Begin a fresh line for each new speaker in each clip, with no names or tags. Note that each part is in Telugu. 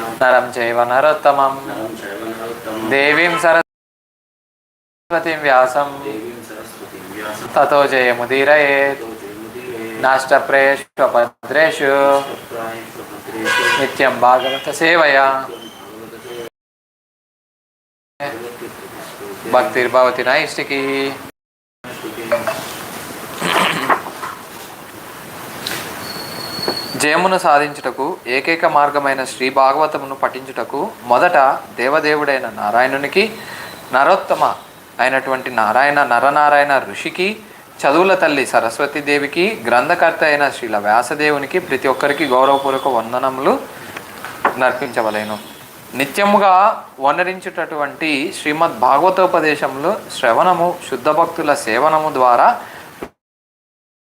నరం చైవ నరోత్తమం. దేవీం సరస్వతిం వ్యాసం. తతో జయముదీరయేత్ నష్టప్రేష్వభద్రేషు నిత్యం భాగవత సేవయా. భక్తిర్భవతి నైష్టికి. జయమును సాధించుటకు ఏకైక మార్గమైన శ్రీ భాగవతమును పఠించుటకు మొదట దేవదేవుడైన నారాయణునికి నరోత్తమ అయినటువంటి నారాయణ నరనారాయణ ఋషికి చదువుల తల్లి సరస్వతీదేవికి గ్రంథకర్త అయిన శ్రీల వ్యాసదేవునికి ప్రతి ఒక్కరికి గౌరవపూర్వక వందనములు నర్పించవలేను. నిత్యముగా వనరించుటటువంటి శ్రీమద్ భాగవతోపదేశములు శ్రవణము శుద్ధ భక్తుల సేవనము ద్వారా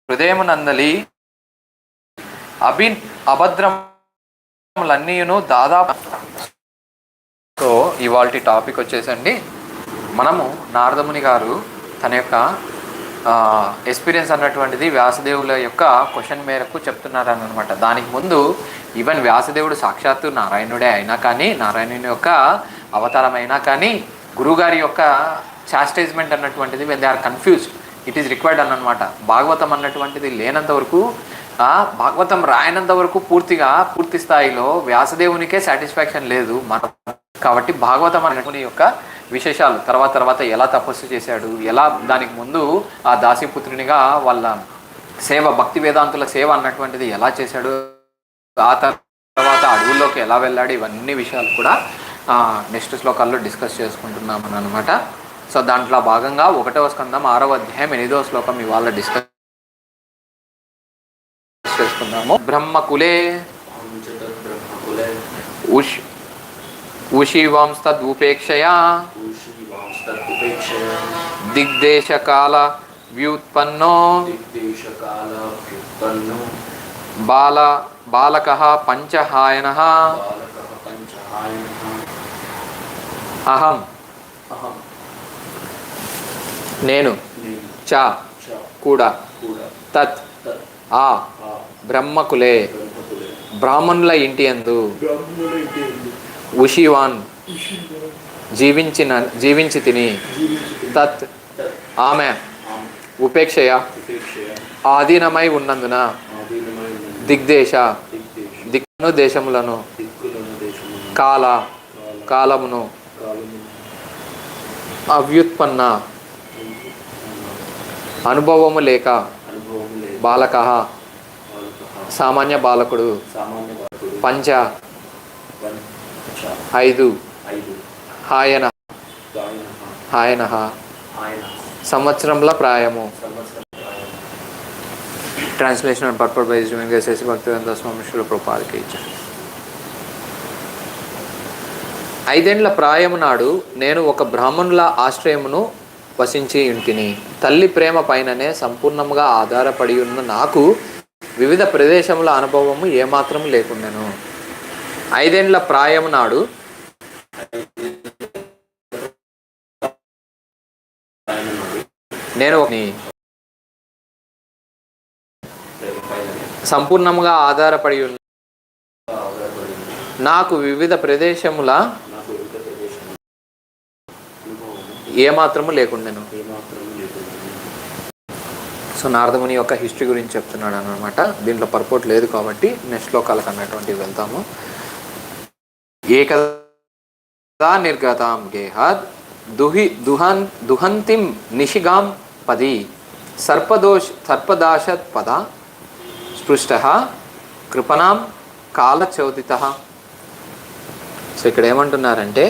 హృదయమునందలి అభి అభద్రములన్నీను దాదాపు. సో ఇవాళ టాపిక్ వచ్చేసండి. మనము నారదముని గారు తన యొక్క ఎక్స్పీరియన్స్ అన్నటువంటిది వ్యాసదేవుల యొక్క క్వశ్చన్ మేరకు చెప్తున్నారని అనమాట దానికి ముందు ఈవెన్ వ్యాసదేవుడు సాక్షాత్తు నారాయణుడే అయినా కానీ నారాయణుని యొక్క అవతారం అయినా కానీ గురుగారి యొక్క చాస్టైజ్మెంట్ అన్నటువంటిది when they are confused it is required అన్నమాట. భాగవతం అన్నటువంటిది లేనంత వరకు భాగవతం రాయనంత వరకు పూర్తిగా పూర్తి స్థాయిలో వ్యాసదేవునికే సాటిస్ఫాక్షన్ లేదు. మన కాబట్టి భాగవతం అనేటువంటి యొక్క విశేషాలు తర్వాత తర్వాత ఎలా తపస్సు చేశాడు ఎలా దానికి ముందు ఆ దాసీపుత్రునిగా వాళ్ళ సేవ భక్తి వేదాంతుల సేవ అన్నటువంటిది ఎలా చేశాడు ఆ తర్వాత అడవుల్లోకి ఎలా వెళ్ళాడు ఇవన్నీ విషయాలు కూడా నెక్స్ట్ శ్లోకాల్లో డిస్కస్ చేసుకుంటున్నామని అనమాట సో దాంట్లో భాగంగా ఒకటవ స్కందం ఆరవ అధ్యాయం ఎనిమిదవ శ్లోకం ఇవాళ డిస్కస్ చేసుకుందాము బ్రహ్మకులే ఉష్ దిగ్దేశకాల వ్యుత్పన్నో బాల బాలక పంచహాయన అహం నేను చ కూడా తత్ ఆ బ్రహ్మకులే. బ్రాహ్మణుల ఇంటి అందు ఉషివాన్ జీవించిన జీవించి తిని. తత్. ఆమె. ఉపేక్షయ. ఆధీనమై ఉన్నందున దిగ్దేశ. దిక్కును దేశములను. కాల. కాలమును. అవ్యుత్పన్న. అనుభవము లేక బాలక. సామాన్య బాలకుడు. పంచ. ఐదు. హాయన. హాయన. సంవత్సరంల ప్రాయము. ట్రాన్స్లేషన్ అండ్ పర్పర్ బై చేసేసి భక్తివేంద్ర స్వామి శిల ప్రపాదకి ఇచ్చారు. ఐదేండ్ల ప్రాయము నాడు నేను ఒక బ్రాహ్మణుల ఆశ్రయమును వసించి ఇంటిని. తల్లి ప్రేమ పైననే సంపూర్ణంగా ఆధారపడి ఉన్న నాకు వివిధ ప్రదేశముల అనుభవము ఏమాత్రం లేకుండాను. ఐదేండ్ల ప్రాయము నాడు నేను సంపూర్ణంగా ఆధారపడి ఉన్న నాకు వివిధ ప్రదేశముల
నాకు వివిధ ప్రదేశం అనుభవం
ఏమాత్రము లేకుండాను సో నారదముని యొక్క హిస్టరీ గురించి చెప్తున్నాడు అనమాట దీంట్లో పర్పోర్ట్ లేదు కాబట్టి నెక్స్ట్ శ్లోకాలకు అన్నటువంటివి వెళ్తాము. ఏకదా నిర్గతాం గేహాద్ దుహి దుహన్ దుహంతిం నిషిగాం పది సర్పదోష్ సర్పదాశత్ పద స్పృష్ట కృపణాం కాలచౌదిత. సో ఇక్కడ ఏమంటున్నారంటే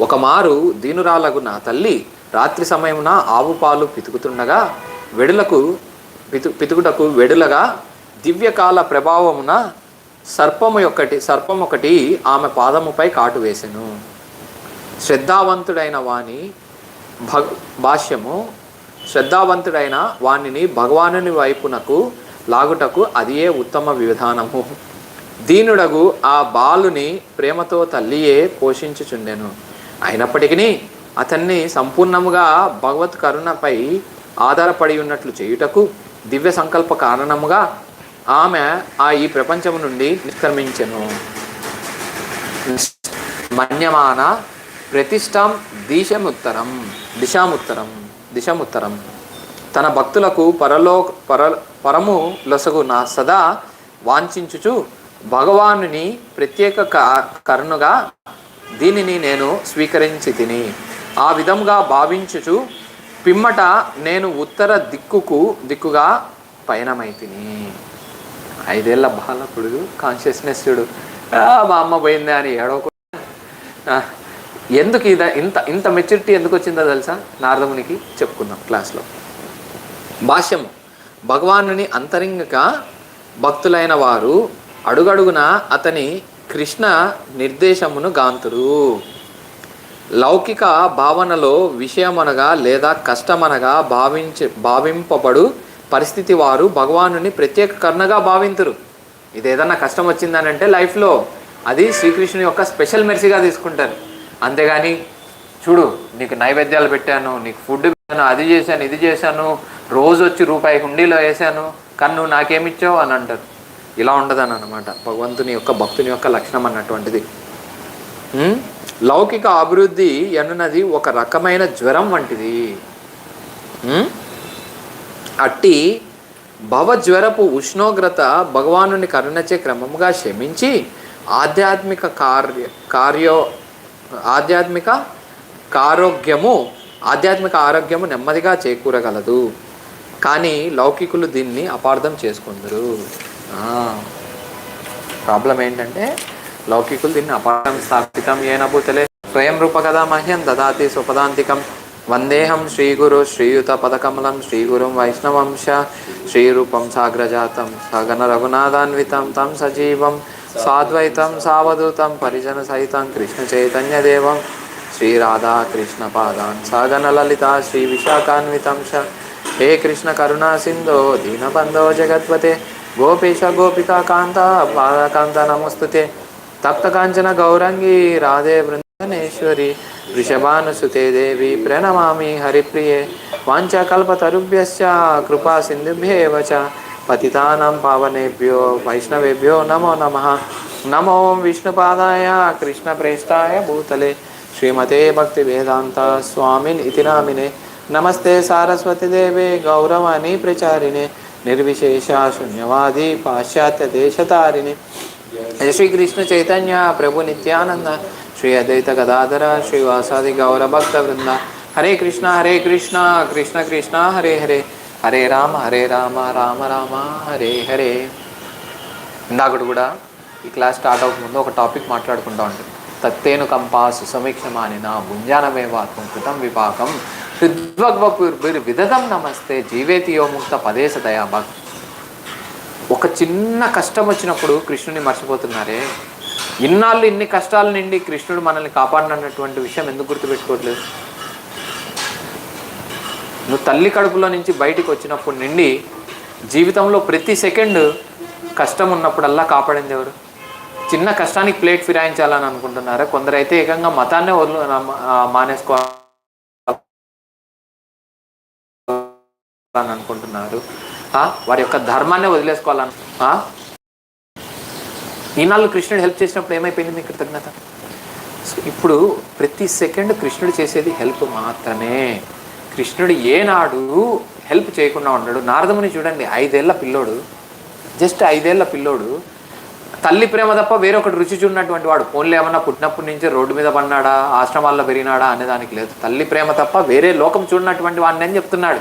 ఒకమారు దీనురాలగున దీనురాలగు నా తల్లి రాత్రి సమయమున ఆవు పాలు పితుకుతుండగా వెడులకు పితు పితుకుటకు వెడులగా దివ్యకాల ప్రభావమున సర్పము ఒకటి సర్పం ఒకటి ఆమె పాదముపై కాటు వేసెను. శ్రద్ధావంతుడైన వాని భగ భాష్యము శ్రద్ధావంతుడైన వానిని భగవానుని వైపునకు లాగుటకు అదియే ఉత్తమ విధానము? దీనుడగు ఆ బాలుని ప్రేమతో తల్లియే పోషించుచుండెను. అయినప్పటికీ అతన్ని సంపూర్ణముగా భగవత్ కరుణపై ఆధారపడి ఉన్నట్లు చేయుటకు దివ్య సంకల్ప కారణముగా ఆమె ఆ ఈ ప్రపంచం నుండి నిష్క్రమించను. మన్యమాన ప్రతిష్టం దిశముత్తరం దిశాముత్తరం దిశముత్తరం. తన భక్తులకు పరలో పర పరము లొసగు నా సదా వాంఛించుచు భగవానుని ప్రత్యేక కరుణగా దీనిని నేను స్వీకరించి తిని ఆ విధంగా భావించుచు పిమ్మట నేను ఉత్తర దిక్కుకు దిక్కుగా పయనమైతిని ఐదేళ్ళ బాలకుడు కాన్షియస్నెస్ చూడు. మా అమ్మ పోయిందే అని ఏడవకుండా ఎందుకు ఇద ఇంత ఇంత మెచ్యూరిటీ ఎందుకు వచ్చిందో తెలుసా? నారదమునికి చెప్పుకుందాం క్లాస్లో. భాష్యము. భగవానుని అంతరంగిక భక్తులైన వారు అడుగడుగున అతని కృష్ణ నిర్దేశమును గాంతురు. లౌకిక భావనలో విషయమనగా లేదా కష్టమనగా భావించ భావింపబడు పరిస్థితి వారు భగవానుని ప్రత్యేక కర్ణగా భావింతురు. ఇది ఏదన్నా కష్టం వచ్చిందని అంటే లైఫ్లో అది శ్రీకృష్ణుని యొక్క స్పెషల్ మెర్సీగా తీసుకుంటారు. అంతేగాని చూడు నీకు నైవేద్యాలు పెట్టాను నీకు ఫుడ్ పెట్టాను అది చేశాను ఇది చేశాను రోజు వచ్చి రూపాయి హుండీలో వేసాను కన్ను నాకేమిచ్చావు అని అంటారు. ఇలా ఉండదని అనమాట భగవంతుని యొక్క భక్తుని యొక్క లక్షణం అన్నటువంటిది. లౌకిక అభివృద్ధి ఎనున్నది ఒక రకమైన జ్వరం వంటిది. అట్టి భవజ్వరపు ఉష్ణోగ్రత భగవానుని కరుణచే క్రమముగా శమించి ఆధ్యాత్మిక కార్య కార్యో ఆధ్యాత్మిక కారోగ్యము ఆధ్యాత్మిక ఆరోగ్యము నెమ్మదిగా చేకూరగలదు. కానీ లౌకికులు దీన్ని అపార్థం చేసుకుందరు. ప్రాబ్లం ఏంటంటే లౌకికులు దీన్ని అపారం స్థాపితం ఏన భూతలే స్వయం రూపకథా మహ్యం దదాతి సుపదాంతికం. వందేహం శ్రీగురు శ్రీయుత పదకమలం శ్రీగురుం వైష్ణవంశ. శ్రీరూపం సాగ్రజాతం సగన రఘునాథాన్వితం తం సజీవం. సాద్వైతం సావధూతం పరిజన సహితం కృష్ణ చైతన్యదేవం శ్రీరాధా కృష్ణ పాదాన్ సగన లలిత శ్రీ విశాఖాన్వితం శ. హే కృష్ణ కరుణా సింధో దీనబంధో జగత్పతే గోపేశ గోపికా కాంత బాలకాంత నమస్తుతే. తప్తకాంచన గౌరంగి రాధే బృందనేశ్వరి. వృషభానుసుతే దేవి ప్రణమామి హరిప్రియే. వాంఛకల్పతరుభ్యశ్చ కృపా సింధుభ్యేవ చ. పతితానాం పావనేభ్యో వైష్ణవేభ్యో నమో నమ. నమో విష్ణుపాదాయ కృష్ణప్రేష్టాయ భూతలే. శ్రీమతే భక్తి వేదాంత స్వామిన్ ఇతి నామినే. నమస్తే సారస్వతి దేవే గౌరవాణి ప్రచారిణే. నిర్విశేష శూన్యవాది పాశ్చాత్య దేశతారిణి శ్రీకృష్ణ చైతన్య ప్రభు నిత్యానంద శ్రీ అద్వైత గదాధర శ్రీవాసాది గౌరభక్త వృంద హరే కృష్ణ హరే కృష్ణ కృష్ణ కృష్ణ హరే హరే హరే రామ హరే రామ రామ రామ హరే హరే ఇందాకటి కూడా ఈ క్లాస్ స్టార్ట్ అవ్వకముందు ఒక టాపిక్ మాట్లాడుకుంటా ఉంటుంది తత్తేను కంపాసు సమీక్షమానిన భుంజానమేవాత్మం కృతం విపాకం. హృద్వగ్వపుర్భిర్ విదదం నమస్తే జీవేతియోముక్త ముక్త పదేశ దయాభక్ ఒక చిన్న కష్టం వచ్చినప్పుడు కృష్ణుని మర్చిపోతున్నారే? ఇన్నాళ్ళు ఇన్ని కష్టాల నుండి కృష్ణుడు మనల్ని కాపాడినటువంటి విషయం ఎందుకు గుర్తుపెట్టుకోవట్లేదు? నువ్వు తల్లి కడుపులో నుంచి బయటికి వచ్చినప్పుడు నుండి జీవితంలో ప్రతి సెకండ్ కష్టం ఉన్నప్పుడల్లా కాపాడింది ఎవరు? చిన్న కష్టానికి ప్లేట్ ఫిరాయించాలని అనుకుంటున్నారా? కొందరైతే ఏకంగా మతాన్నే వదిలి అని అనుకుంటున్నారు వారి యొక్క ధర్మాన్ని వదిలేసుకోవాలని. ఈనాళ్ళు కృష్ణుడు హెల్ప్ చేసినప్పుడు ఏమైపోయింది మీ కృతజ్ఞత? ఇప్పుడు ప్రతి సెకండ్ కృష్ణుడు చేసేది హెల్ప్ మాత్రమే. కృష్ణుడు ఏనాడు హెల్ప్ చేయకుండా ఉన్నాడు నారదముని చూడండి ఐదేళ్ళ పిల్లోడు. జస్ట్ ఐదేళ్ళ పిల్లోడు. తల్లి ప్రేమ తప్ప వేరొకటి రుచి చూడనటువంటి వాడు. ఫోన్లో ఏమన్నా పుట్టినప్పటి నుంచి రోడ్డు మీద పడినాడా ఆశ్రమాల్లో పెరిగినాడా అనేదానికి లేదు. తల్లి ప్రేమ తప్ప వేరే లోకం చూడనటువంటి వాడిని అని చెప్తున్నాడు.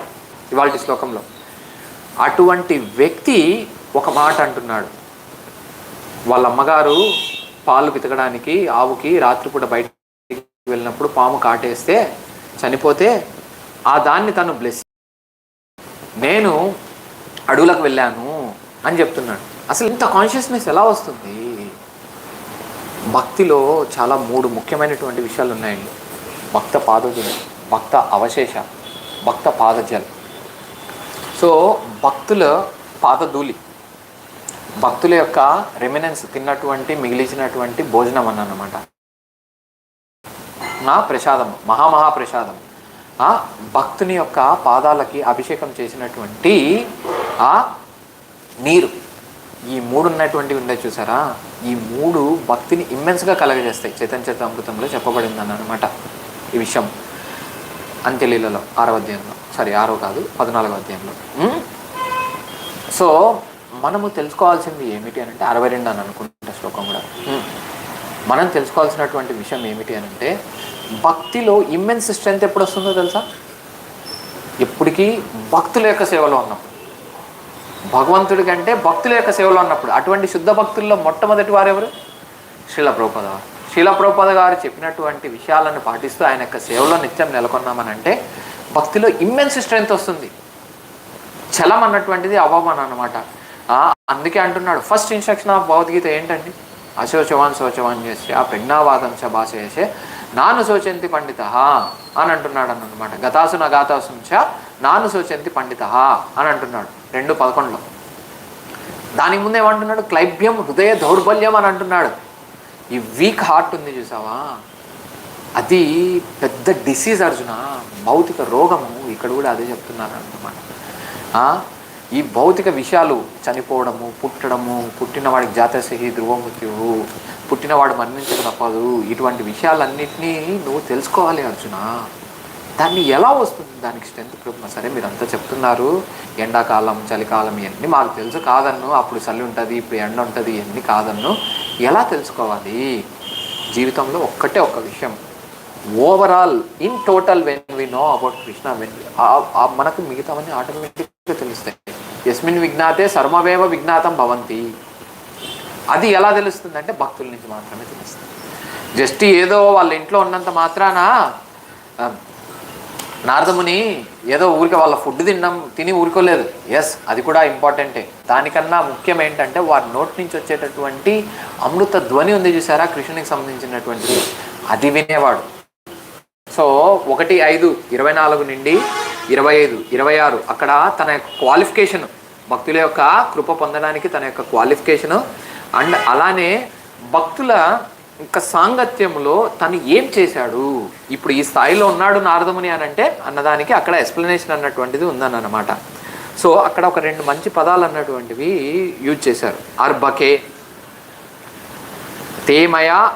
ఇవాళ శ్లోకంలో. అటువంటి వ్యక్తి ఒక మాట అంటున్నాడు. వాళ్ళ అమ్మగారు పాలు పితకడానికి ఆవుకి రాత్రిపూట బయటికి వెళ్ళినప్పుడు పాము కాటేస్తే చనిపోతే ఆ దాన్ని తను బ్లెస్ నేను అడవులకు వెళ్ళాను అని చెప్తున్నాడు. అసలు ఇంత కాన్షియస్నెస్ ఎలా వస్తుంది? భక్తిలో చాలా మూడు ముఖ్యమైనటువంటి విషయాలు ఉన్నాయండి. భక్త పాదజలం భక్త అవశేష భక్త పాదజలం. సో భక్తుల పాదధూళి. భక్తుల యొక్క రెమినెన్స్ తిన్నటువంటి మిగిలిచినటువంటి భోజనం అన్నమాట. నా ప్రసాదం మహామహా ప్రసాదం ఆ భక్తుని యొక్క పాదాలకి అభిషేకం చేసినటువంటి ఆ నీరు. ఈ మూడు ఉన్నటువంటివి ఉందా చూసారా? ఈ మూడు భక్తిని ఇమ్మెన్స్గా కలగజేస్తాయి. చైతన్య చైతామృతంలో చెప్పబడింది అన్నమాట ఈ విషయం. అంత్యలీలలో ఆరో అధ్యాయంలో. సారీ ఆరో కాదు పద్నాలుగో అధ్యాయంలో. సో మనము తెలుసుకోవాల్సింది ఏమిటి అని అంటే అరవై రెండు అని అనుకుంటా శ్లోకం కూడా. మనం తెలుసుకోవాల్సినటువంటి విషయం ఏమిటి అని అంటే భక్తిలో ఇమ్మెన్స్ స్ట్రెంత్ ఎప్పుడు వస్తుందో తెలుసా? ఎప్పటికీ భక్తుల యొక్క సేవలో ఉన్నప్పుడు భగవంతుడి కంటే భక్తుల యొక్క సేవలో ఉన్నప్పుడు అటువంటి శుద్ధ భక్తుల్లో మొట్టమొదటి వారెవరు? శ్రీల ప్రభుపద వారు గారు చెప్పినటువంటి విషయాలను పాటిస్తూ ఆయన యొక్క సేవలో నిత్యం నెలకొన్నామనంటే భక్తిలో ఇమ్మెన్స్ స్ట్రెంత్ వస్తుంది. చలం అన్నటువంటిది అవమానం అనమాట అందుకే అంటున్నాడు ఫస్ట్ ఇన్స్ట్రక్షన్ ఆఫ్ భగవద్గీత ఏంటండి? అశోచవాన్ శోచవాన్ చేసి ఆ ప్రజ్ఞావాదం చ భాష చేసే నాను శోచంతి పండిత అని అంటున్నాడు అన్నమాట. గతాసు నా గాతాసు చ నాను శోచంతి పండిత అని అంటున్నాడు రెండు పదకొండులో. దానికి ముందు ఏమంటున్నాడు? క్లైబ్యం హృదయ దౌర్బల్యం అని అంటున్నాడు. ఈ వీక్ హార్ట్ ఉంది చూసావా? అది పెద్ద డిసీజ్ అర్జున భౌతిక రోగము. ఇక్కడ కూడా అదే చెప్తున్నారు అన్నమాట ఈ భౌతిక విషయాలు చనిపోవడము పుట్టడము పుట్టినవాడికి జాతసహి ధ్రువమృత్యువు పుట్టినవాడు మరణించక తప్పదు. ఇటువంటి విషయాలన్నింటినీ నువ్వు తెలుసుకోవాలి అర్జున. దాన్ని ఎలా వస్తుంది? దానికి స్ట్రెంత్ ప్రూఫ్ సరే మీరంతా చెప్తున్నారు. ఎండాకాలం చలికాలం ఇవన్నీ మాకు తెలుసు కాదన్ను. అప్పుడు చలి ఉంటుంది ఇప్పుడు ఎండ ఉంటుంది ఇవన్నీ కాదన్ను. ఎలా తెలుసుకోవాలి? జీవితంలో ఒక్కటే ఒక్క విషయం. Overall in total when we know about Krishna when మనకు మిగతావన్నీ ఆటోమేటిక్గా తెలుస్తాయి. ఎస్మిన్ విజ్ఞాతే సర్వమేవ విజ్ఞాతం భవంతి అది ఎలా తెలుస్తుంది అంటే భక్తుల నుంచి మాత్రమే తెలుస్తుంది. జస్ట్ ఏదో వాళ్ళ ఇంట్లో ఉన్నంత మాత్రాన నారదముని ఏదో ఊరికే వాళ్ళ ఫుడ్ తిన్నాం తిని ఊరుకోలేదు. ఎస్ అది కూడా ఇంపార్టెంటే. దానికన్నా ముఖ్యం ఏంటంటే వారి నోటి నుంచి వచ్చేటటువంటి అమృత ధ్వని ఉంది చూసారా? కృష్ణునికి సంబంధించినటువంటిది. అది వినేవాడు. సో ఒకటి ఐదు ఇరవై నాలుగు నుండి ఇరవై ఐదు ఇరవై ఆరు అక్కడ తన యొక్క క్వాలిఫికేషన్ భక్తుల యొక్క కృప పొందడానికి తన యొక్క క్వాలిఫికేషన్ అండ్ అలానే భక్తుల ఇంకా సాంగత్యంలో తను ఏం చేశాడు? ఇప్పుడు ఈ స్థాయిలో ఉన్నాడు నారదముని అని అంటే అన్నదానికి అక్కడ ఎక్స్ప్లెనేషన్ అన్నటువంటిది ఉందన్నమాట. సో అక్కడ ఒక రెండు మంచి పదాలు అన్నటువంటివి యూజ్ చేశారు. అర్బకే తేమయ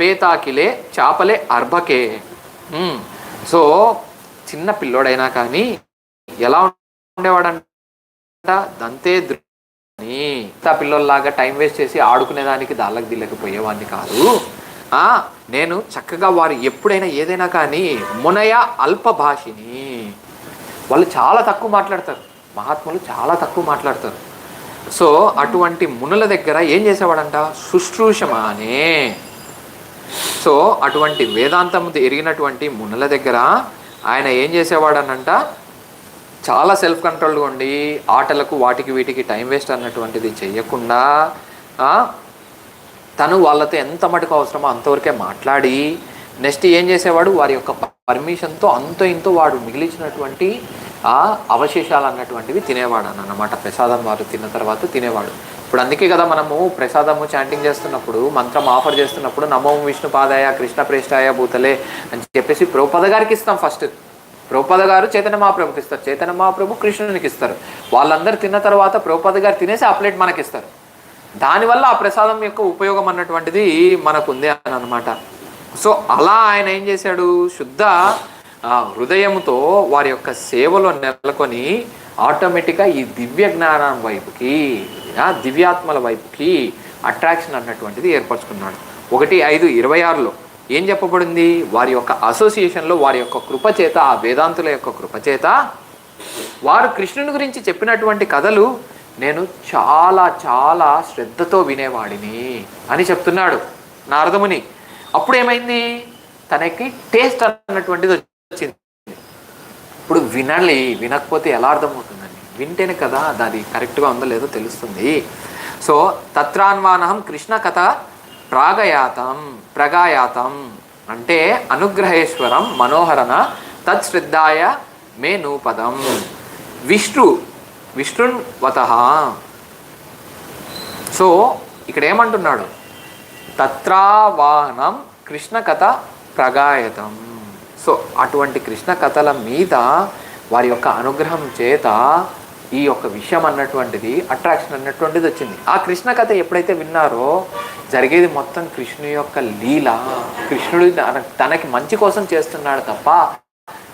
పేతాకిలే చాపలే అర్భకే. Hmm. సో చిన్న పిల్లోడైనా కానీ ఎలా ఉండేవాడంట? దంతే దృ- అని మిగతా పిల్లల్లాగా టైం వేస్ట్ చేసి ఆడుకునేదానికి దాళ్ళకి దిల్లకపోయేవాడిని కాదు. ఆ నేను చక్కగా వారు ఎప్పుడైనా ఏదైనా కానీ మునయ అల్ప భాషిని. వాళ్ళు చాలా తక్కువ మాట్లాడతారు. మహాత్ములు చాలా తక్కువ మాట్లాడతారు. సో అటువంటి మునుల దగ్గర ఏం చేసేవాడంట? శుశ్రూషమానే సో అటువంటి వేదాంతం ఎరిగినటువంటి మునుల దగ్గర ఆయన ఏం చేసేవాడనంట? చాలా సెల్ఫ్ కంట్రోల్గా ఉండి ఆటలకు వాటికి వీటికి టైం వేస్ట్ అన్నటువంటిది చెయ్యకుండా తను వాళ్ళతో ఎంత మటుకు అవసరమో అంతవరకే మాట్లాడి నెక్స్ట్ ఏం చేసేవాడు? వారి యొక్క పర్మిషన్తో అంతో ఇంతో వాడు మిగిలించినటువంటి ఆ అవశేషాలు అన్నటువంటివి తినేవాడు అని అన్నమాట. ప్రసాదం వారు తిన్న తర్వాత తినేవాడు. ఇప్పుడు అందుకే కదా మనము ప్రసాదము చాంటింగ్ చేస్తున్నప్పుడు మంత్రం ఆఫర్ చేస్తున్నప్పుడు నమో విష్ణు పాదాయ కృష్ణ ప్రేష్టాయ భూతలే అని చెప్పేసి ప్రోపద గారికి ఇస్తాం ఫస్ట్ ప్రోపద గారు చైతన్య మహాప్రభుకి ఇస్తారు. చైతన్య మహాప్రభు కృష్ణునికి ఇస్తారు. వాళ్ళందరూ తిన్న తర్వాత ప్రోపద గారు తినేసి ఆ ప్లేట్ మనకి ఇస్తారు దానివల్ల ఆ ప్రసాదం యొక్క ఉపయోగం అన్నటువంటిది మనకు ఉంది అని అనమాట సో అలా ఆయన ఏం చేశాడు? శుద్ధ ఆ, హృదయంతో వారి యొక్క సేవలో నెలకొని ఆటోమేటిక్గా ఈ దివ్య జ్ఞానం వైపుకి దివ్యాత్మల వైపుకి అట్రాక్షన్ అన్నటువంటిది ఏర్పరచుకున్నాడు. ఒకటి ఐదు ఇరవై ఆరులో ఏం చెప్పబడింది? వారి యొక్క అసోసియేషన్లో వారి యొక్క కృపచేత ఆ వేదాంతుల యొక్క కృపచేత వారు కృష్ణుని గురించి చెప్పినటువంటి కథలు నేను చాలా చాలా శ్రద్ధతో వినేవాడిని అని చెప్తున్నాడు నారదముని. అప్పుడు ఏమైంది తనకి టేస్ట్ అన్నటువంటిది వచ్చింది. ఇప్పుడు వినాలి వినకపోతే ఎలా అర్థమవుతుందండి? వింటేనే కదా అది కరెక్ట్గా ఉందో లేదో తెలుస్తుంది. సో తత్రాన్వానహం కృష్ణ కథ ప్రాగయాతం ప్రగాయాతం అంటే అనుగ్రహేశ్వరం మనోహరణ తత్శ్రద్ధాయ మే నూపదం విష్ణు విష్ణున్వత. సో ఇక్కడ ఏమంటున్నాడు తత్రావాహనం కృష్ణ కథ ప్రగాయతం. సో అటువంటి కృష్ణ కథల మీద వారి యొక్క అనుగ్రహం చేత ఈ యొక్క విషయం అన్నటువంటిది అట్రాక్షన్ అన్నటువంటిది వచ్చింది. ఆ కృష్ణ కథ ఎప్పుడైతే విన్నారో జరిగేది మొత్తం కృష్ణుని యొక్క లీల. కృష్ణుడు తన- తనకి మంచి కోసం చేస్తున్నాడు తప్ప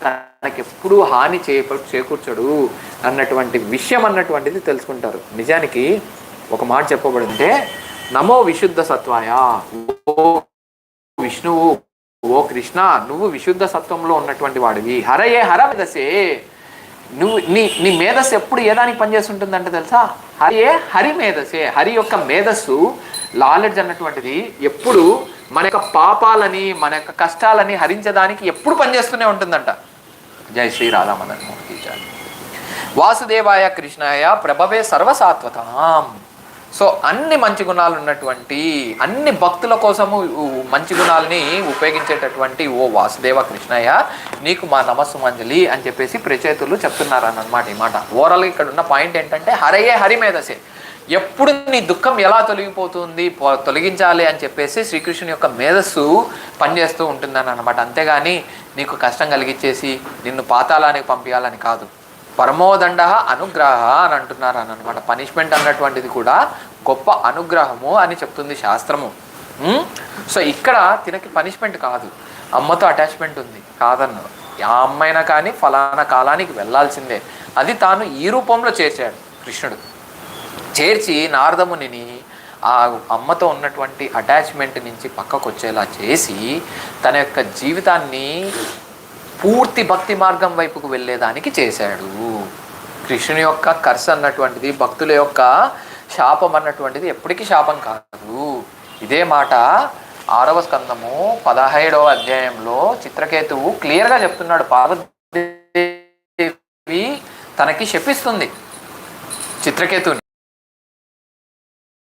తనకి ఎప్పుడూ హాని చేయ చేకూర్చడు అన్నటువంటి విషయం అన్నటువంటిది తెలుసుకుంటారు. నిజానికి ఒక మాట చెప్పబడింటే నమో విశుద్ధ సత్వాయ. ఓ విష్ణువు ఓ కృష్ణ నువ్వు విశుద్ధ సత్వంలో ఉన్నటువంటి వాడివి. హరయే హర దశే నువ్వు నీ నీ మేధస్సు ఎప్పుడు ఏ దానికి పనిచేస్తుంటుందంటే తెలుసా? హరియే హరి మేధస్సే. హరి యొక్క మేధస్సు లాలెడ్జ్ అన్నటువంటిది ఎప్పుడు మన యొక్క పాపాలని మన యొక్క కష్టాలని హరించడానికి ఎప్పుడు పనిచేస్తూనే ఉంటుందంట. జై శ్రీ రాధామదన్ మోహన్ వాసుదేవాయ కృష్ణాయ ప్రభవే సర్వసాత్వతాం. సో అన్ని మంచి గుణాలు ఉన్నటువంటి అన్ని భక్తుల కోసము మంచి గుణాలని ఉపయోగించేటటువంటి ఓ వాసుదేవ కృష్ణయ్య నీకు మా నమస్సు మంజలి అని చెప్పేసి ప్రచేతులు చెప్తున్నారు అన్నమాట ఈ మాట. ఓవరాల్గా ఇక్కడ ఉన్న పాయింట్ ఏంటంటే హరయే హరి మేధసే ఎప్పుడు నీ దుఃఖం ఎలా తొలగిపోతుంది తొలగించాలి అని చెప్పేసి శ్రీకృష్ణుని యొక్క మేధస్సు పనిచేస్తూ ఉంటుందని అనమాట అంతేగాని నీకు కష్టం కలిగించేసి నిన్ను పాతాలానికి పంపించాలని కాదు. పరమోదండ అనుగ్రహ అని అంటున్నారు అని అనమాట. పనిష్మెంట్ అన్నటువంటిది కూడా గొప్ప అనుగ్రహము అని చెప్తుంది శాస్త్రము. సో ఇక్కడ తినకి పనిష్మెంట్ కాదు. అమ్మతో అటాచ్మెంట్ ఉంది. కాదన్న ఆ అమ్మైనా కానీ ఫలానా కాలానికి వెళ్ళాల్సిందే. అది తాను ఈ రూపంలో చేర్చాడు కృష్ణుడు. చేర్చి నారదమునిని ఆ అమ్మతో ఉన్నటువంటి అటాచ్మెంట్ నుంచి పక్కకు వచ్చేలా చేసి తన యొక్క జీవితాన్ని పూర్తి భక్తి మార్గం వైపుకు వెళ్ళేదానికి చేశాడు. కృష్ణుని యొక్క కర్స అన్నటువంటిది భక్తుల యొక్క శాపం అన్నటువంటిది ఎప్పటికీ శాపం కాదు. ఇదే మాట ఆరవ స్కందము పదహైడవ అధ్యాయంలో చిత్రకేతువు క్లియర్గా చెప్తున్నాడు. పార్వతీ తనకి శపిస్తుంది చిత్రకేతుని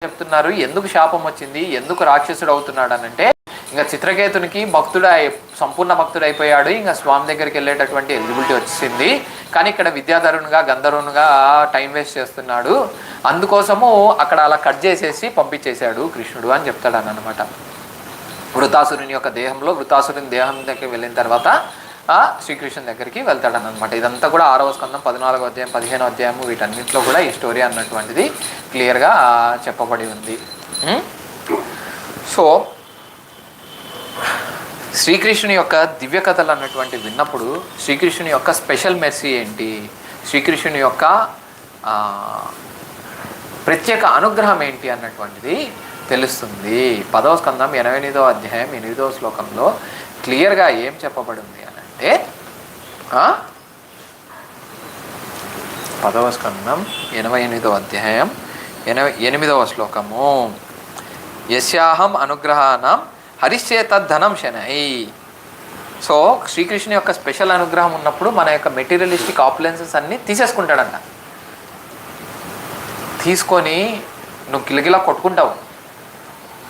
చెప్తున్నారు ఎందుకు శాపం వచ్చింది? ఎందుకు రాక్షసుడు అవుతున్నాడు? అని అంటే ఇంకా చిత్రకేతునికి భక్తుడు అయి- సంపూర్ణ భక్తుడు అయిపోయాడు ఇంకా స్వామి దగ్గరికి వెళ్ళేటటువంటి ఎలిజిబిలిటీ వచ్చింది కానీ ఇక్కడ విద్యాధరునిగా గంధర్వునిగా టైం వేస్ట్ చేస్తున్నాడు. అందుకోసము అక్కడ అలా కట్ చేసేసి పంపించేశాడు కృష్ణుడు అని చెప్తాడు అనమాట వృతాసురుని యొక్క దేహంలో వృతాసురుని దేహం దగ్గరికి వెళ్ళిన తర్వాత శ్రీకృష్ణ శ్రీకృష్ణుని దగ్గరికి వెళ్తాడనమాట. ఇదంతా కూడా ఆరవ స్కందం పద్నాలుగో అధ్యాయం పదిహేనో అధ్యాయం వీటన్నింటిలో కూడా ఈ స్టోరీ అన్నటువంటిది క్లియర్గా చెప్పబడి ఉంది. సో శ్రీకృష్ణుని యొక్క దివ్య కథలు అన్నటువంటి విన్నప్పుడు శ్రీకృష్ణుని యొక్క స్పెషల్ మెర్సీ ఏంటి? శ్రీకృష్ణుని యొక్క ప్రత్యేక అనుగ్రహం ఏంటి అన్నటువంటిది తెలుస్తుంది. పదవ స్కందం ఎనభై ఎనిమిదో అధ్యాయం ఎనిమిదవ శ్లోకంలో క్లియర్గా ఏం చెప్పబడింది అని అంటే పదవ స్కందం ఎనభై ఎనిమిదవ అధ్యాయం ఎనభై ఎనిమిదవ శ్లోకము. యస్యాహం అనుగ్రహానం హరిశ్చేత ధనం శనై. సో శ్రీకృష్ణ యొక్క స్పెషల్ అనుగ్రహం ఉన్నప్పుడు మన యొక్క మెటీరియలిస్టిక్ ఆపులెన్సెస్ అన్నీ తీసేసుకుంటాడంట. తీసుకొని నువ్వు గిలగిలా కొట్టుకుంటావు.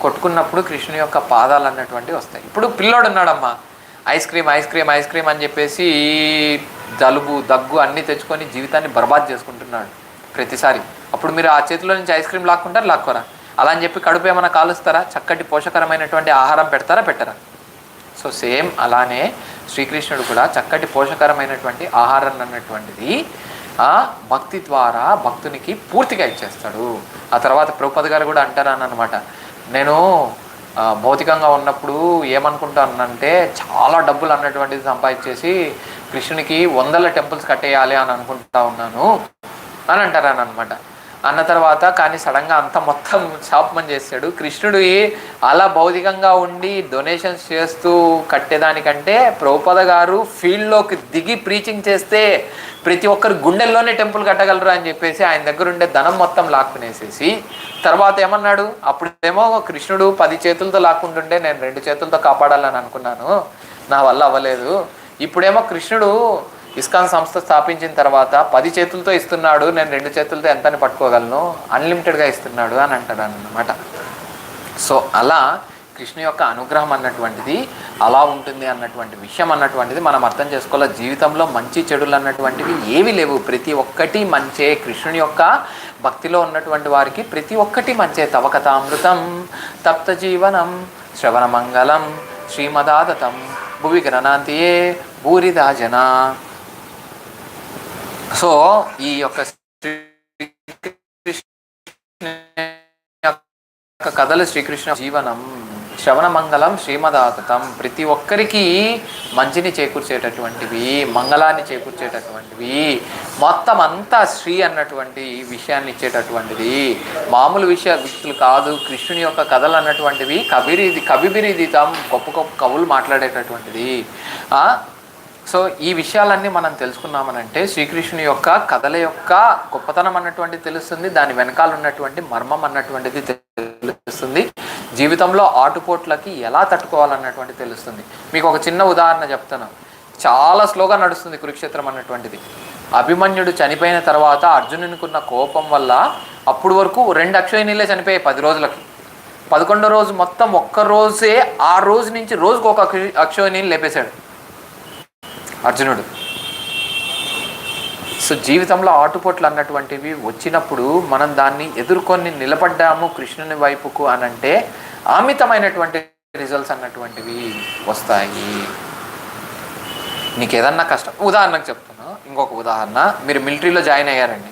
కొట్టుకున్నప్పుడు కృష్ణుని యొక్క పాదాలు అన్నటువంటివి వస్తాయి. ఇప్పుడు పిల్లోడు ఉన్నాడమ్మా. Ice cream ice cream ice cream అని చెప్పేసి జలుబు దగ్గు అన్నీ తెచ్చుకొని జీవితాన్ని బర్బాద్ చేసుకుంటున్నాడు ప్రతిసారి. అప్పుడు మీరు ఆ చేతిలో నుంచి ఐస్ క్రీమ్ లాక్కుంటారు లాక్కోరా? అలా అని చెప్పి కడుపు ఏమైనా కాలుస్తారా? చక్కటి పోషకరమైనటువంటి ఆహారం పెడతారా? పెట్టరా? సో సేమ్ అలానే శ్రీకృష్ణుడు కూడా చక్కటి పోషకరమైనటువంటి ఆహారం అన్నటువంటిది ఆ భక్తి ద్వారా భక్తునికి పూర్తిగా ఇచ్చేస్తాడు. ఆ తర్వాత ప్రభుపద గారు కూడా అంటారనమాట నేను భౌతికంగా ఉన్నప్పుడు ఏమనుకుంటానంటే చాలా డబ్బులు అన్నటువంటిది సంపాదించేసి కృష్ణునికి వందల టెంపుల్స్ కట్టేయాలి అని అనుకుంటా ఉన్నాను అని అంటారనమాట అన్న తర్వాత కానీ సడన్గా అంత మొత్తం శాపమని చేస్తాడు. కృష్ణుడు అలా భౌతికంగా ఉండి డొనేషన్స్ చేస్తూ కట్టేదానికంటే ప్రభుపద గారు ఫీల్డ్లోకి దిగి ప్రీచింగ్ చేస్తే ప్రతి ఒక్కరు గుండెల్లోనే టెంపుల్ కట్టగలరు అని చెప్పేసి ఆయన దగ్గర ఉండే ధనం మొత్తం లాక్కునేసేసి తర్వాత ఏమన్నాడు? అప్పుడేమో కృష్ణుడు పది చేతులతో లాక్కుంటుంటే నేను రెండు చేతులతో కాపాడాలని అనుకున్నాను. నా వల్ల అవ్వలేదు. ఇప్పుడేమో కృష్ణుడు ఇస్కాన్ సంస్థ స్థాపించిన తర్వాత పది చేతులతో ఇస్తున్నాడు నేను రెండు చేతులతో ఎంతని పట్టుకోగలను? అన్లిమిటెడ్గా ఇస్తున్నాడు అని అంటాడు అన్నమాట సో అలా కృష్ణ యొక్క అనుగ్రహం అన్నటువంటిది అలా ఉంటుంది అన్నటువంటి విషయం అన్నటువంటిది మనం అర్థం చేసుకోవాలి? జీవితంలో మంచి చెడులు అన్నటువంటివి ఏవి లేవు. ప్రతి ఒక్కటి మంచే. కృష్ణుని యొక్క భక్తిలో ఉన్నటువంటి వారికి ప్రతి ఒక్కటి మంచే. తవకతామృతం తప్త జీవనం శ్రవణమంగళం శ్రీమదాదతం భువి గణనాంతియే భూరిదాజన. సో ఈ యొక్క యొక్క కథలు శ్రీకృష్ణ జీవనం శ్రవణ మంగళం శ్రీమదాతతం ప్రతి ఒక్కరికి మంచిని చేకూర్చేటటువంటివి మంగళాన్ని చేకూర్చేటటువంటివి మొత్తం అంతా శ్రీ అన్నటువంటి విషయాన్ని ఇచ్చేటటువంటిది. మామూలు విషయ వ్యక్తులు కాదు కృష్ణుని యొక్క కథలు అన్నటువంటివి కబిరిది కవిబిరిదితం గొప్ప గొప్ప కవులు మాట్లాడేటటువంటిది. సో ఈ విషయాలన్నీ మనం తెలుసుకున్నామనంటే శ్రీకృష్ణుని యొక్క కథల యొక్క గొప్పతనం అన్నటువంటి తెలుస్తుంది దాని వెనకాల ఉన్నటువంటి మర్మం అన్నటువంటిది తెలుస్తుంది జీవితంలో ఆటుపోట్లకి ఎలా తట్టుకోవాలన్నటువంటి తెలుస్తుంది. మీకు ఒక చిన్న ఉదాహరణ చెప్తాను. చాలా స్లోగా నడుస్తుంది కురుక్షేత్రం అన్నటువంటిది. అభిమన్యుడు చనిపోయిన తర్వాత అర్జునునికున్న కోపం వల్ల అప్పుడు వరకు రెండు అక్షయనీళ్ళే చనిపోయాయి పది రోజులకి. పదకొండో రోజు మొత్తం ఒక్క రోజే ఆ రోజు నుంచి రోజుకు ఒక అక్షయనీళ్ళు లేపేశాడు. అర్జునుడు. సో జీవితంలో ఆటుపోట్లు అన్నటువంటివి వచ్చినప్పుడు మనం దాన్ని ఎదుర్కొని నిలబడ్డాము కృష్ణుని వైపుకు అని అంటే అమితమైనటువంటి రిజల్ట్స్ అన్నటువంటివి వస్తాయి. నీకు ఏదన్నా కష్టం ఉదాహరణకు చెప్తాను ఇంకొక ఉదాహరణ మీరు మిలిటరీలో జాయిన్ అయ్యారండి.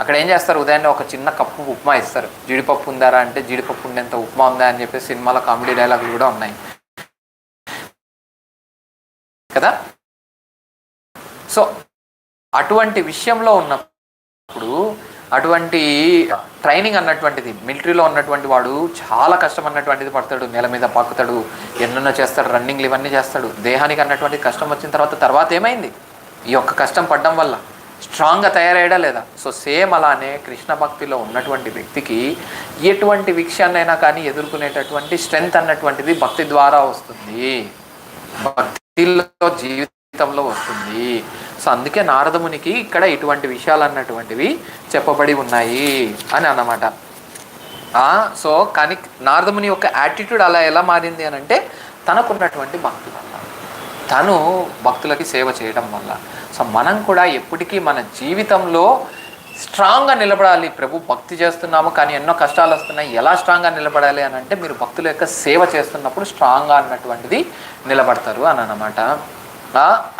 అక్కడ ఏం చేస్తారు? ఉదయాన్నే ఒక చిన్న కప్పు ఉప్మా ఇస్తారు. జీడిపప్పు ఉందారా అంటే జీడిపప్పు ఉండేంత ఉప్మా ఉందా అని చెప్పి సినిమాలో కామెడీ డైలాగులు కూడా ఉన్నాయి. కదా? సో అటువంటి విషయంలో ఉన్నప్పుడు అటువంటి ట్రైనింగ్ అన్నటువంటిది మిలిటరీలో ఉన్నటువంటి వాడు చాలా కష్టం అన్నటువంటిది పడతాడు నేల మీద పాకుతాడు ఎన్నెన్నో చేస్తాడు రన్నింగ్లు ఇవన్నీ చేస్తాడు. దేహానికి అన్నటువంటి కష్టం వచ్చిన తర్వాత తర్వాత ఏమైంది? ఈ యొక్క కష్టం పడడం వల్ల స్ట్రాంగ్గా తయారయ్యడా లేదా? సో సేమ్ అలానే కృష్ణ భక్తిలో ఉన్నటువంటి వ్యక్తికి ఎటువంటి విషయాన్నైనా కానీ ఎదుర్కొనేటటువంటి స్ట్రెంగ్త్ అన్నటువంటిది భక్తి ద్వారా వస్తుంది. భక్తిలో జీవితంలో వస్తుంది. సో అందుకే నారదమునికి ఇక్కడ ఇటువంటి విషయాలు అన్నటువంటివి చెప్పబడి ఉన్నాయి అని అన్నమాట. సో కానీ నారదముని యొక్క యాటిట్యూడ్ అలా ఎలా మారింది అని అంటే తనకున్నటువంటి భక్తి వల్ల. తను భక్తులకి సేవ చేయడం వల్ల. సో మనం కూడా ఎప్పటికీ మన జీవితంలో స్ట్రాంగ్గా నిలబడాలి. ప్రభు భక్తి చేస్తున్నాము కానీ ఎన్నో కష్టాలు వస్తున్నాయి. ఎలా స్ట్రాంగ్గా నిలబడాలి అని అంటే మీరు భక్తుల యొక్క సేవ చేస్తున్నప్పుడు స్ట్రాంగ్గా అన్నటువంటిది నిలబడతారు అని అన్నమాట.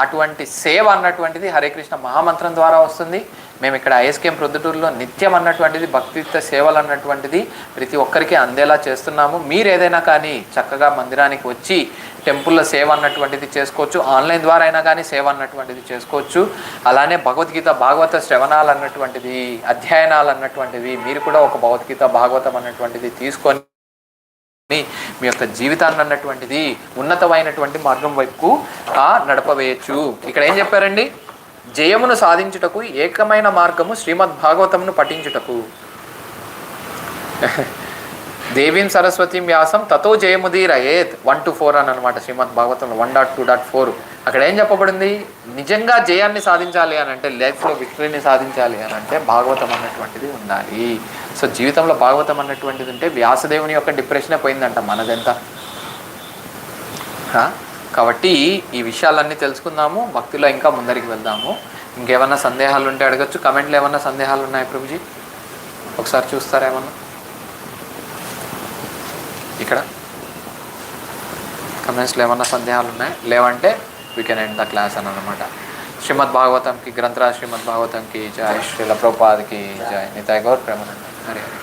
అటువంటి సేవ అన్నటువంటిది హరే కృష్ణ మహామంత్రం ద్వారా వస్తుంది. మేము ఇక్కడ ఐఎస్కేఎం ప్రొద్దుటూరులో నిత్యం అన్నటువంటిది భక్తియుక్త సేవలు అన్నటువంటిది ప్రతి ఒక్కరికి అందేలా చేస్తున్నాము. మీరు ఏదైనా కానీ చక్కగా మందిరానికి వచ్చి టెంపుల్లో సేవ అన్నటువంటిది చేసుకోవచ్చు. ఆన్లైన్ ద్వారా అయినా కానీ సేవ అన్నటువంటిది చేసుకోవచ్చు. అలానే భగవద్గీత భాగవత శ్రవణాలు అన్నటువంటిది అధ్యయనాలు అన్నటువంటివి మీరు కూడా ఒక భగవద్గీత భాగవతం అన్నటువంటిది తీసుకొని మీ యొక్క జీవితాన్ని అన్నటువంటిది ఉన్నతమైనటువంటి మార్గం వైపు ఆ నడపవేయచ్చు. ఇక్కడ ఏం చెప్పారండి? జయమును సాధించుటకు ఏకమైన మార్గము శ్రీమద్ భాగవతమును పఠించుటకు. దేవీం సరస్వతీం వ్యాసం తతో జయముదీరయేత్. వన్ టు ఫోర్ అని అనమాట శ్రీమద్ భాగవతంలో. One dot two dot four అక్కడ ఏం చెప్పబడింది? నిజంగా జయాన్ని సాధించాలి అని అంటే లైఫ్లో విక్టరీని సాధించాలి అని అంటే భాగవతం అన్నటువంటిది ఉండాలి. సో జీవితంలో భాగవతం అన్నటువంటిది ఉంటే వ్యాసదేవుని యొక్క డిప్రెషనే పోయిందంట మనదెంత. కాబట్టి ఈ విషయాలన్నీ తెలుసుకుందాము భక్తిలో ఇంకా ముందరికి వెళ్దాము. ఇంకేమన్నా సందేహాలు ఉంటే అడగచ్చు. కమెంట్లో ఏమన్నా సందేహాలు ఉన్నాయి ప్రభుజీ? ఒకసారి చూస్తారా ఏమన్నా? ఇక్కడ. కమెంట్స్లో ఏమన్నా సందేహాలు ఉన్నాయి? లేవంటే we can end the class అని అనమాట శ్రీమద్ భాగవతంకి గ్రంథరాజ్ శ్రీమద్ భాగవతంకి జై శ్రీల ప్రభుపాద్కి జై. నితాయ్ గౌర్ ప్రేమానంద హరి హరి.